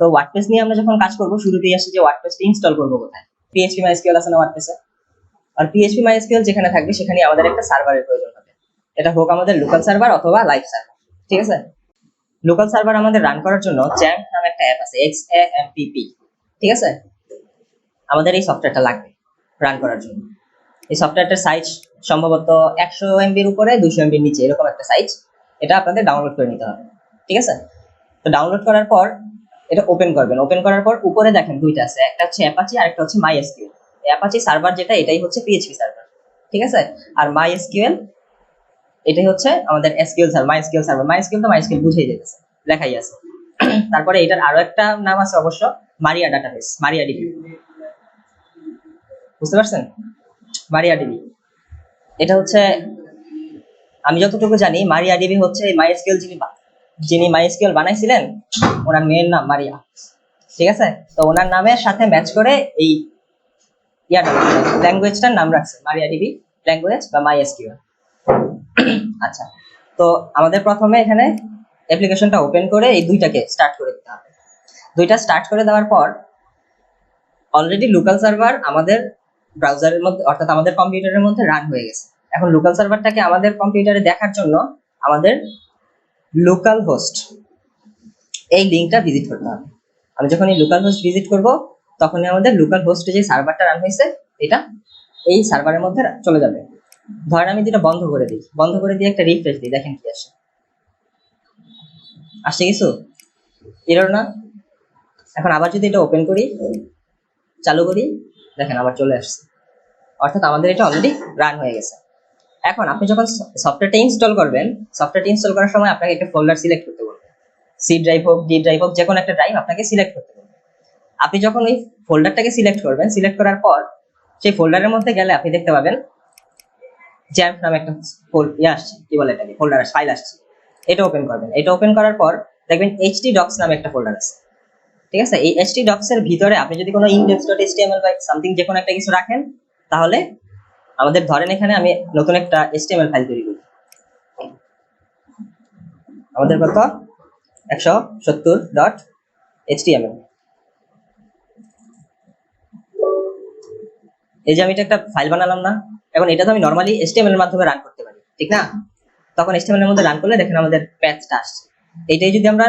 তো ওয়ার্ডপ্রেস নিয়ে আমরা যখন কাজ করব, শুরুতেই আসে যে ওয়ার্ডপ্রেসটা ইনস্টল করব কোথায়? পিএইচপি মাইএসকিউএল আছে না ওয়ার্ডপ্রেসে আর পিএইচপি মাইএসকিউএল যেখানে থাকবে সেখানে আমাদের একটা সার্ভারের প্রয়োজন হবে। এটা হোক আমাদের লোকাল সার্ভার অথবা লাইভ সার্ভার ঠিক আছে? লোকাল সার্ভার আমাদের রান করার জন্য জ্যাম্প নামে একটা অ্যাপ আছে X A M P P ঠিক আছে? আমাদের এই সফটওয়্যারটা লাগবে রান করার জন্য। এই সফটওয়্যারটার সাইজ সম্ভবত একশো এমবির উপরে দুশো এমবির নিচে, এরকম একটা সাইজ এটা আপনাদের ডাউনলোড করে নিতে হবে, ঠিক আছে? তো ডাউনলোড করার পর এটা ওপেন করবেন। ওপেন করার পর উপরে দেখেন দুইটা আছে। একটা হচ্ছে অ্যাপাচি আর একটা হচ্ছে মাই এসকিউএল অ্যাপাচি সার্ভার যেটা, এটাই হচ্ছে পিএইচপি সার্ভার ঠিক আছে? আর মাই এসকিউএল এটাই হচ্ছে আমাদের SQL server my SQL server my SQL তো মাই এসকিউএল বুঝেই যেতেছে, লেখাই আছে। তারপরে এটার আরও একটা নাম আছে অবশ্য, মারিয়া ডাটাবেস মারিয়া ডিবি বুঝতে পারছেন? মারিয়া ডিবি এটা হচ্ছে, আমি যতটুকু জানি, মারিয়া ডিবি হচ্ছে মাই মাইএসকিউএল যিনি যিনি মাইএসকিউএল বানাইছিলেন, ওনার মেয়ের নাম মারিয়া। ঠিক আছে? তো ওনার নামের সাথে ম্যাচ করে এই ল্যাঙ্গুয়েজটার নাম রাখছে, মারিয়া ডিবি ল্যাঙ্গুয়েজ বা মাইএসকিউএল আচ্ছা তো আমাদের প্রথমে এখানে অ্যাপ্লিকেশনটা ওপেন করে এই দুইটাকে স্টার্ট করে দিতে হবে। দুইটা স্টার্ট করে দেওয়ার পর অলরেডি লোকাল সার্ভার আমাদের ব্রাউজারের মধ্যে, অর্থাৎ আমাদের কম্পিউটারের মধ্যে রান হয়ে গেছে। এখন লোকাল সার্ভারটাকে আমাদের কম্পিউটারে দেখার জন্য আমাদের লোকাল হোস্ট এই লিঙ্কটা ভিজিট করতে হবে। আমি যখন এই লোকাল হোস্ট ভিজিট করব, তখনই আমাদের লোকাল হোস্টে যে সার্ভারটা রান হয়েছে, এটা এই সার্ভারের মধ্যে চলে যাবে। ধরেন আমি যেটা বন্ধ করে দিই, বন্ধ করে দিয়ে একটা রিফ্রেশ দিই, দেখেন কি আসে। আসছে কিছু? এরর না? এখন আবার যদি এটা ওপেন করি, চালু করি, দেখেন আবার চলে আসছে। অর্থাৎ আমাদের এটা অলরেডি রান হয়ে গেছে। এখন আপনি যখন সফটওয়্যারটা ইনস্টল করবেন সফটওয়্যারটা ইনস্টল করার সময় আপনাকে একটা ফোল্ডার সিলেক্ট করতে বলবে। সি ড্রাইভ হোক ডি ড্রাইভ হোক যে কোনো একটা ড্রাইভ আপনাকে সিলেক্ট করতে বলবে। আপনি যখন ওই ফোল্ডারটাকে সিলেক্ট করবেন সিলেক্ট করার পর সেই ফোল্ডারের মধ্যে গেলে আপনি দেখতে পাবেন জ্যাম্প নামে একটা ইয়ে আসছে, কি বলে এটাকে? ফোল্ডার ফাইল আসছে। এটা ওপেন করবেন। এটা ওপেন করার পর দেখবেন এইচডি ডক্স নামে একটা ফোল্ডার আছে। ঠিক আছে? এই এইচডি ডক্স এর ভিতরে আপনি যদি কোনো ইন্ডেক্স ডট এইচটিএমএল বা সামথিং যে কোনো একটা কিছু রাখেন, তাহলে আমাদের ধরেন এখানে আমি নতুন একটা এইচটিএমএল ফাইল তৈরি করি। আমাদের কত? একশো সত্তর ডট এইচটিএমএল এই যে আমি এটা একটা ফাইল বানালাম না, এখন এটা তো আমি নর্মালি এইচটিএমএল এর মাধ্যমে রান করতে পারি, ঠিক না? তখন এইচটিএমএল এর মধ্যে রান করলে দেখেন আমাদের প্যাচটা আসছে। এইটাই যদি আমরা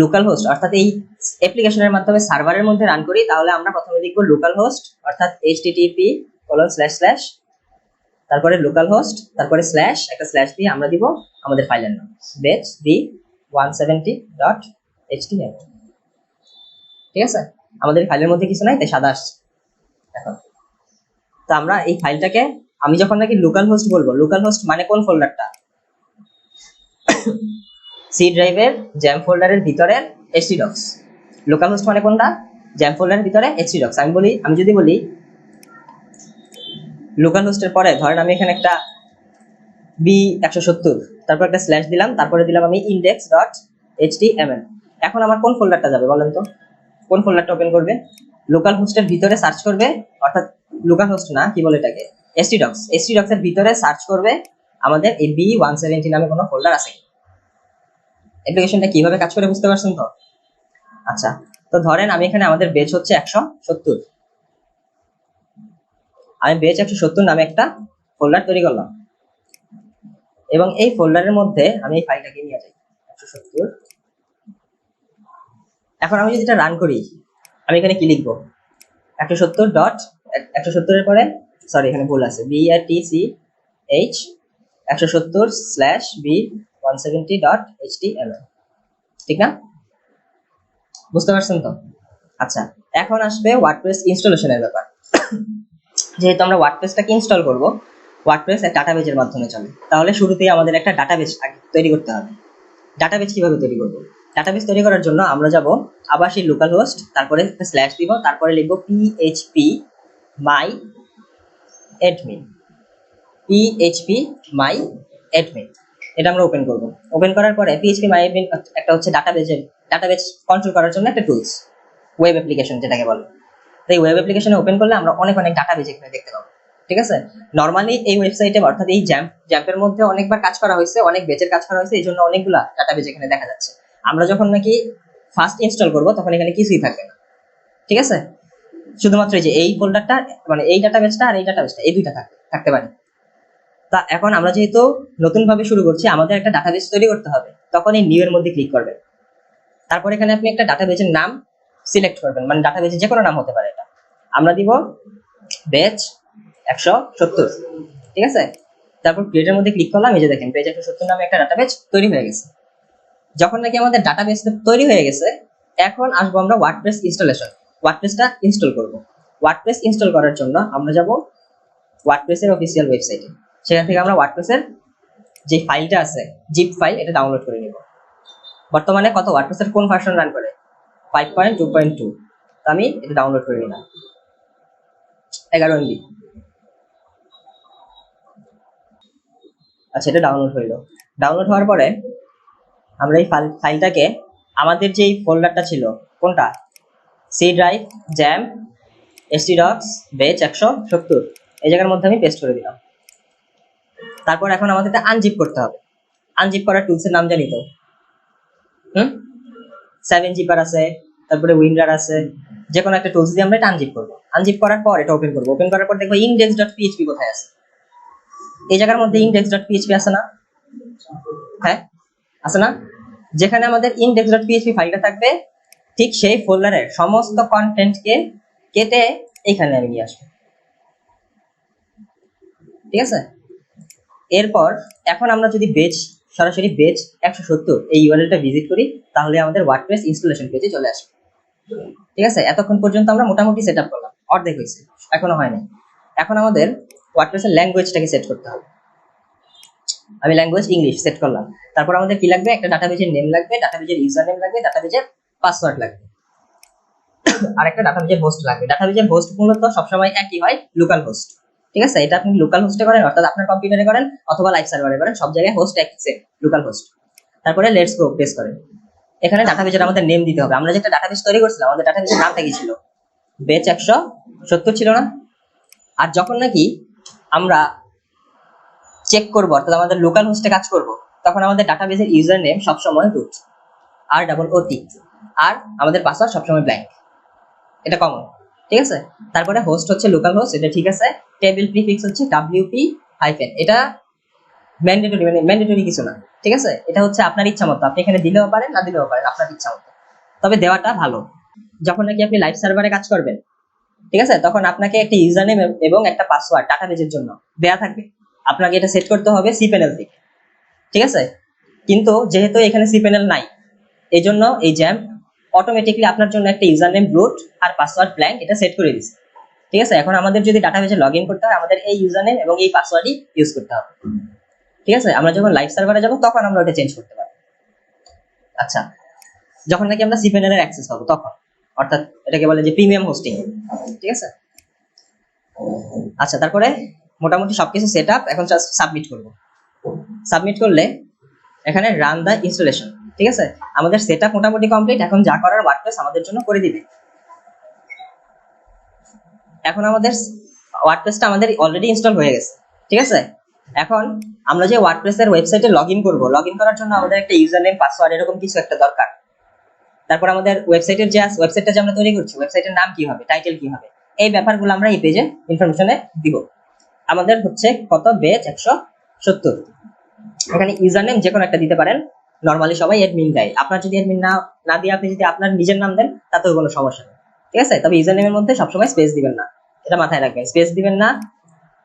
লোকাল হোস্ট অর্থাৎ এই অ্যাপ্লিকেশনের মাধ্যমে সার্ভারের মধ্যে রান করি, তাহলে আমরা প্রথমে লিখব লোকাল হোস্ট অর্থাৎ এইচটিটিপি কোলন স্ল্যাশ স্ল্যাশ তারপরে লোকাল হোস্ট তারপরে স্ল্যাশ একটা স্ল্যাশ দিয়ে আমরা দিব আমাদের ফাইলের নাম। Batch B one seventy dot ঠিক আছে? আমাদের ফাইলের মধ্যে কিছু নাই, তাই সাদা আসছে। এখন। তো আমরা এই ফাইলটাকে আমি যখন নাকি লোকাল হোস্ট বলব লোকাল হোস্ট মানে কোন ফোল্ডারটা সি ড্রাইভের জ্যাম ফোল্ডারের ভিতরের এইচডি ডক্স লোকাল হোস্ট মানে কোনটা? জ্যাম ফোল্ডারের ভিতরে এইচডি ডক্স আমি বলি, আমি যদি বলি লোকাল হোস্টের পরে, ধরেন আমি এখানে একটা বি একশো সত্তর, তারপর একটা স্ল্যাশ দিলাম, তারপরে দিলাম আমি ইন্ডেক্স ডট এইচডি এমএল এখন আমার কোন ফোল্ডারটা যাবে বলেন তো? কোন ফোল্ডারটা ওপেন করবে? লোকাল হোস্টের ভিতরে সার্চ করবে, অর্থাৎ লোকাল হোস্ট না, কি বলে এটাকে? এসটি ডক্স এসটি ডক্স এর ভিতরে সার্চ করবে, আমাদের এই বি ওয়ান সেভেন্টি নামে কোনো ফোল্ডার আছে অ্যাপ্লিকেশনটা কীভাবে কাজ করে বুঝতে পারছেন তো? আচ্ছা তো ধরেন আমি এখানে আমাদের বেচ হচ্ছে একশো সত্তর। আমি বেচ একশো সত্তর নামে একটা ফোল্ডার তৈরি করলাম। এবং এই ফোল্ডারের মধ্যে আমি এই ফাইলটাকে নিয়ে যাই, একশো সত্তর। এখন আমি যদি এটা রান করি, আমি এখানে কি লিখব? একশো সত্তর ডট একশো সত্তরের পরে সরি এখানে ভুল আছে B R T C H একশো সত্তর slash B one seventy dot H T M ঠিক না? বুঝতে পারছেন তো? আচ্ছা এখন আসবে ওয়ার্ডপ্রেস ইনস্টলেশনের ব্যাপার। যেহেতু আমরা ওয়ার্ডপ্রেসটাকে ইনস্টল করব ওয়ার্ডপ্রেস এক ডাটাবেজের মাধ্যমে চলে। তাহলে শুরুতেই আমাদের একটা ডাটাবেজ তৈরি করতে হবে। ডাটাবেজ কীভাবে তৈরি করব? ডাটাবেজ তৈরি করার জন্য আমরা যাব আবার সেই লোকাল হোস্ট তারপরে স্ল্যাশ দিব, তারপরে লিখব PHP my admin PHP my admin এটা আমরা ওপেন করব। ওপেন করার পরে পিএইচপি মাই অ্যাডমিন একটা হচ্ছে ডাটাবেজের ডাটাবেজ কন্ট্রোল করার জন্য একটা টুলস ওয়েব অ্যাপ্লিকেশন যেটাকে বলে। এই ওয়েব অ্যাপ্লিকেশনে ওপেন করলে আমরা অনেক অনেক ডাটাবেজ এখানে দেখতে পাবো, ঠিক আছে? নর্মালি এই ওয়েবসাইটে অর্থাৎ এই জ্যাম্প জ্যাম্পের মধ্যে অনেকবার কাজ করা হয়েছে, অনেক বেচের কাজ করা হয়েছে এই জন্য অনেকগুলা ডাটাবেজ এখানে দেখা যাচ্ছে। আমরা যখন নাকি ফার্স্ট ইনস্টল করব, তখন এখানে কিছুই থাকবে না, ঠিক আছে? শুধুমাত্র এই যে এই ফোল্ডারটা মানে এই ডাটা ডাটাবেসটা আর এই ডাটা ডাটাবেসটা এই দুইটা থাকতে পারে। তা এখন আমরা যেহেতু নতুন ভাবে শুরু করছি, আমাদের একটা ডাটা ডাটাবেস তৈরি করতে হবে, তখন এই নিউ এর মধ্যে ক্লিক করবেন। তারপর এখানে আপনি একটা ডাটাবেসের নাম সিলেক্ট করবেন মানে ডাটাবেসের যে কোনো নাম হতে পারে এটা। আমরা দিব বেচ একশো সত্তর, ঠিক আছে? তারপর ক্রিয়েটের মধ্যে ক্লিক করলাম, এই যে দেখেন পেজ একশো সত্তর নামে একটা ডাটাবেস তৈরি হয়ে গেছে। যখন নাকি আমাদের ডাটা ডাটাবেস তৈরি হয়ে গেছে, এখন আসব আমরা ওয়ার্ডপ্রেস ইনস্টলেশন ওয়ার্ডপ্রেসটা ইনস্টল করব। ওয়ার্ডপ্রেস ইনস্টল করার জন্য আমরা যাব ওয়ার্ডপ্রেসের অফিসিয়াল ওয়েবসাইটে সেখান থেকে আমরা ওয়ার্ডপ্রেসের যে ফাইলটা আছে জিপ ফাইল এটা ডাউনলোড করে নিব। বর্তমানে কত? ওয়ার্ডপ্রেসের কোন ভার্সন রান করে? Five point two point two আমি এটা ডাউনলোড করে নিলাম। এগারো এমবি আচ্ছা এটা ডাউনলোড হইল ডাউনলোড হওয়ার পরে আমরা এই ফাইল ফাইলটাকে আমাদের যেই ফোল্ডারটা ছিল, কোনটা? C drive xampp htdocs batch একশো সত্তর। এই জায়গার মধ্যে আমি পেস্ট করে দিলাম। তারপর এখন আমাদের এটা আনজিপ করতে হবে। আনজিপ করার টুলসের নাম জানি তো? হুম? সেভেন জিপার আছে, তারপরে উইন্ডার আছে যে কোনো একটা টুলস দিয়ে আমরা এটা আনজিপ করব। আনজিপ করার পর এটা ওপেন করব। ওপেন করার পর দেখব ইন্ডেক্স ডট পিএইচপি কোথায় আছে। এই জায়গার মধ্যে ইন্ডেক্স ডট পিএইচপি আছে না? হ্যাঁ আছে না? যেখানে আমাদের ইন্ডেক্স ডট পিএইচপি ফাইলটা থাকবে, ঠিক সেই ফোল্ডারের সমস্ত কন্টেন্টকে কেটে এখানে আমি নিয়ে আসব। ঠিক আছে? এরপর, এখন আমরা যদি বেজ সরাসরি বেজ একশো সত্তর এই ইউআরএলটা ভিজিট করি, তাহলে আমাদের ওয়ার্ডপ্রেস ইনস্টলেশন পেজে চলে আসবে। ঠিক আছে? এতক্ষণ পর্যন্ত আমরা মোটামুটি সেট আপ করলাম। অর্ধেক হয়েছে, এখনও হয়নি। এখন আমাদের ওয়ার্ডপ্রেসের ল্যাঙ্গুয়েজটাকে সেট করতে হবে। আমি ল্যাঙ্গুয়েজ ইংলিশ সেট করলাম। তারপর আমাদের কি লাগবে? একটা ডাটাবেজের নেম লাগবে ডাটাবেজের ইউজার নেম লাগবে ডাটাবেজের পাসওয়ার্ড লাগবে। আর একটা ডাটাবেজের হোস্ট লাগবে। ডাটাবেজের হোস্ট মূলত সবসময় একই হয় লোকাল হোস্ট ঠিক আছে? এটা আপনি লোকাল হোস্টে করেন, অর্থাৎ আপনার কম্পিউটারে করেন, অথবা লাইভ সার্ভারে করেন, সব জায়গায় হোস্ট একই সেম লোকাল হোস্ট তারপরে লেটস গো প্রেস করেন। এখানে ডাটাবেজের আমাদের নেম দিতে হবে। আমরা যে একটা ডাটাবেজ তৈরি করছিলাম, আমাদের ডাটাবেজের নামটা কি ছিল? বেচ একশো, সত্তর ছিল না? আর যখন নাকি আমরা চেক করব, অর্থাৎ আমাদের লোকাল হোস্টে কাজ করব, তখন আমাদের ডাটাবেজের ইউজার নেম সবসময় রুট আর ডাবল ওটি আর আমাদের পাসওয়ার্ড সবসময় ব্ল্যাঙ্ক এটা কমন ঠিক আছে? তারপরে হোস্ট হচ্ছে লোকাল হোস্ট এটা ঠিক আছে? টেবিল প্রিফিক্স হচ্ছে ডাব্লিউপি হাইফেন এটা ম্যান্ডেটরি মানে ম্যান্ডেটরি কিছু না, ঠিক আছে? এটা হচ্ছে আপনার ইচ্ছা মতো আপনি এখানে দিলেও পারেন, না দিলেও পারেন, আপনার ইচ্ছা মতো তবে দেওয়াটা ভালো। যখন নাকি আপনি লাইভ সার্ভারে কাজ করবেন, ঠিক আছে? তখন আপনাকে একটা ইউজার নেম এবং একটা পাসওয়ার্ড ডাটাবেজের জন্য দেয়া থাকবে। আপনাকে এটা সেট করতে হবে সি প্যানেল থেকে, ঠিক আছে? কিন্তু যেহেতু এখানে সি প্যানেল নাই এই জন্য এই জ্যাম অটোমেটিকলি আপনার জন্য একটা ইউজার নেম রুট আর পাসওয়ার্ড ব্ল্যাঙ্ক এটা সেট করে দিচ্ছে ঠিক আছে? এখন আমাদের যদি ডাটাবেজে লগ ইন করতে হয়, আমাদের এই ইউজার নেম এবং এই পাসওয়ার্ডই ইউজ করতে হবে। ঠিক আছে? আমরা যখন লাইভ সার্ভারে যাব, তখন আমরা ওটা চেঞ্জ করতে পারব। আচ্ছা যখন নাকি আমরা সি প্যানেলের অ্যাক্সেস পাবো, তখন। অর্থাৎ এটাকে বলে যে প্রিমিয়াম হোস্টিং ঠিক আছে? আচ্ছা তারপরে মোটামুটি সবকিছু সেট আপ এখন সাবমিট করব। সাবমিট করলে এখানে রান দা ইনস্টলেশন ঠিক আছে? আমাদের সেট আপ মোটামুটি কমপ্লিট এখন যা করার ওয়ার্ডপ্রেস আমাদের জন্য করে দিবে। এখন আমাদের ওয়ার্ডপ্রেসটা আমাদের অলরেডি ইনস্টল হয়ে গেছে, ঠিক আছে? এখন আমরা যে ওয়ার্ডপ্রেসের ওয়েবসাইটে লগ ইন করব লগ ইন করার জন্য আমাদের একটা ইউজার নেম পাসওয়ার্ড এরকম কিছু একটা দরকার। তারপর আমাদের ওয়েবসাইটের যে আছে ওয়েবসাইটটা যে আমরা তৈরি করছি ওয়েবসাইটের নাম কি হবে টাইটেল কি হবে, এই ব্যাপারগুলো আমরা এই পেজে ইনফরমেশনে দিব। আমাদের হচ্ছে কত? বেচ একশো সত্তর। এখানে ইউজার নেম যে কোনো একটা দিতে পারেন। নর্মালি সবাই এডমিন দেয়। আপনার যদি এডমিন না না দিয়ে আপনি যদি আপনার নিজের নাম দেন, তাতেও কোনো সমস্যা নেই। ঠিক আছে? তবে ইউজার নেমের মধ্যে সবসময় স্পেস দিবেন না। এটা মাথায় রাখবেন। স্পেস দিবেন না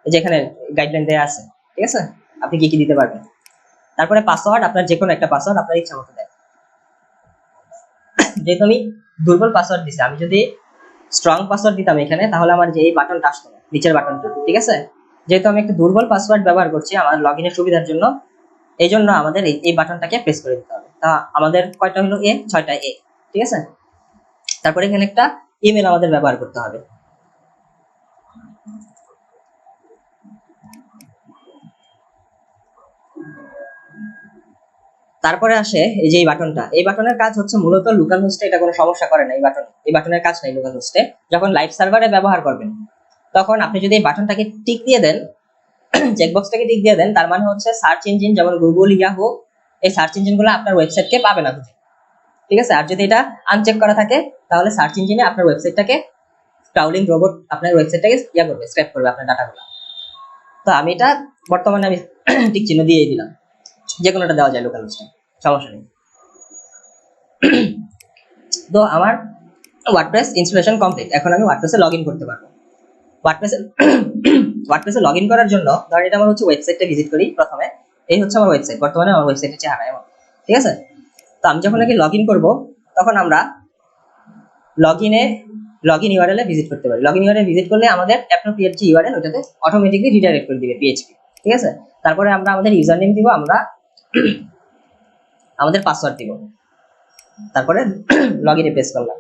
যেখানে গাইডলাইন দেওয়া আছে। ঠিক আছে? আপনি কি কি দিতে পারবেন? তারপরে পাসওয়ার্ড আপনার যে কোনো একটা পাসওয়ার্ড আপনার ইচ্ছা মতো যেহেতু আমি দুর্বল পাসওয়ার্ড দিছি, আমি যদি স্ট্রং পাসওয়ার্ড দিতাম এখানে, তাহলে আমার যে এই বাটনটা আসতো না, নিচের বাটনটা ঠিক আছে? যেহেতু আমি একটা দুর্বল পাসওয়ার্ড ব্যবহার করছি আমার লগ ইনের সুবিধার জন্য, এই জন্য আমাদের এই- বাটনটাকে প্রেস করে দিতে হবে। তা আমাদের কয়টা হলো এ ছয়টা এ ঠিক আছে? তারপরে এখানে একটা ইমেল আমাদের ব্যবহার করতে হবে। তারপরে আসে এই যে এই বাটনটা, এই বাটনের কাজ হচ্ছে মূলত লোকাল হোস্টে এটা কোনো সমস্যা করে না, এই বাটন, এই বাটনের কাজ নাই লোকাল হোস্টে যখন লাইভ সার্ভারে ব্যবহার করবেন, তখন আপনি যদি এই বাটনটাকে টিক দিয়ে দেন চেকবক্সটাকে টিক দিয়ে দেন, তার মানে হচ্ছে সার্চ ইঞ্জিন যেমন গুগল ইয়াহু এই সার্চ ইঞ্জিনগুলো আপনার ওয়েবসাইটকে পাবে না খুঁজে। ঠিক আছে? আর যদি এটা আনচেক করা থাকে, তাহলে সার্চ ইঞ্জিনে আপনার ওয়েবসাইটটাকে ক্রাউলিং রোবট আপনার ওয়েবসাইটটাকে ইয়া করবে স্ক্র্যাপ করবে আপনার ডাটাগুলো তো আমি এটা বর্তমানে আমি টিক চিহ্ন দিয়ে দিলাম। যে কোনোটা দেওয়া যায় লোকাল হোস্টে সমস্যা নেই। তো আমার ওয়ার্ডপ্রেস ইনস্টলেশন কমপ্লিট এখন আমি ওয়ার্ডপ্রেসে লগ ইন করতে পারব। ওয়ার্ডপ্রেসে ওয়ার্ডপ্রেসে লগ ইন করার জন্য ধরেন এটা আমার হচ্ছে ওয়েবসাইটটা ভিজিট করি প্রথমে। এই হচ্ছে আমার ওয়েবসাইট বর্তমানে আমার ওয়েবসাইটের চেহারা এমন। ঠিক আছে? তো আমি যখন নাকি লগ ইন করব, তখন আমরা লগ ইনে লগ ইন ইউআরএল এ ভিজিট করতে পারি। লগ ইন ইউআরএল ভিজিট করলে আমাদের অ্যাপ্রোপ্রিয়েট যে ইউআরএল ওটাতে অটোমেটিকলি রিডাইরেক্ট করে দিবে পিএইচপি ঠিক আছে? তারপরে আমরা আমাদের ইউজার নেম দিব, আমরা আমাদের পাসওয়ার্ড দিব। তারপরে লগ ইনে প্রেস করলাম।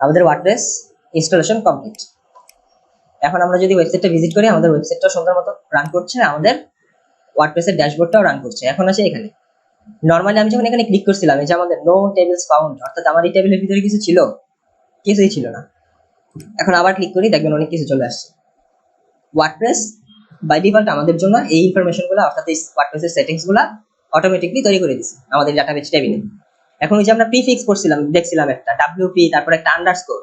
আমাদের ওয়ার্ডপ্রেস ইনস্টলেশন কমপ্লিট এখন আমরা যদি ওয়েবসাইটটা ভিজিট করি, আমাদের ওয়েবসাইটটা সুন্দর মতো রান করছে, আমাদের ওয়ার্ডপ্রেসের ড্যাশবোর্ডটাও রান করছে। এখন আছে এখানে। নর্মালি আমি যখন এখানে ক্লিক করছিলাম, এই যে আমাদের নো টেবিলস ফাউন্ড অর্থাৎ আমার এই টেবিলের ভিতরে কিছু ছিল, কিছুই ছিল না। এখন আবার ক্লিক করি, দেখবেন অনেক কিছু চলে আসছে। ওয়ার্ডপ্রেস বাই ডিফল্ট আমাদের জন্য এই ইনফরমেশনগুলো অর্থাৎ এই ওয়ার্ডপ্রেসের সেটিংসগুলো অটোমেটিকলি তৈরি করে দিছে আমাদের ডাটাবেস টেবিলে এখন ওই যে আমরা প্রিফিক্স করছিলাম, দেখছিলাম একটা ডাব্লিউপি তারপর একটা আন্ডারস্কোর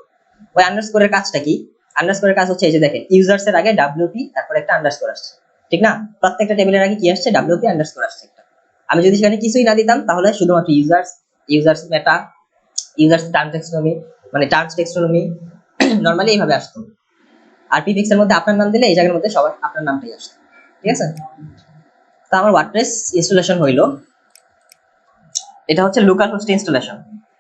ওই আন্ডারস্কোরের কাজটা কি? আন্ডারস্কোরের কাজ হচ্ছে এই যে দেখেন ইউজার্স এর আগে ডাব্লিউপি তারপর একটা আন্ডারস্কোর আসছে। ঠিক না? প্রত্যেকটা টেবিলের আগে কি আসছে? ডাব্লিউপি আন্ডারস্কোর আসছে একটা। আমি যদি সেখানে কিছুই না দিতাম, তাহলে শুধুমাত্র users users meta users term taxonomy মানে টার্মস টেক্সোনমি নর্মালি এইভাবে আসতো। আর প্রিফিক্স মধ্যে আপনার নাম দিলে এই জায়গার মধ্যে সবার আপনার নামটাই আসবে ঠিক আছে? তো আমার ওয়ার্ডপ্রেস ইনস্টলেশন হইল। এটা হচ্ছে লোকাল হোস্ট ইনস্টলেশন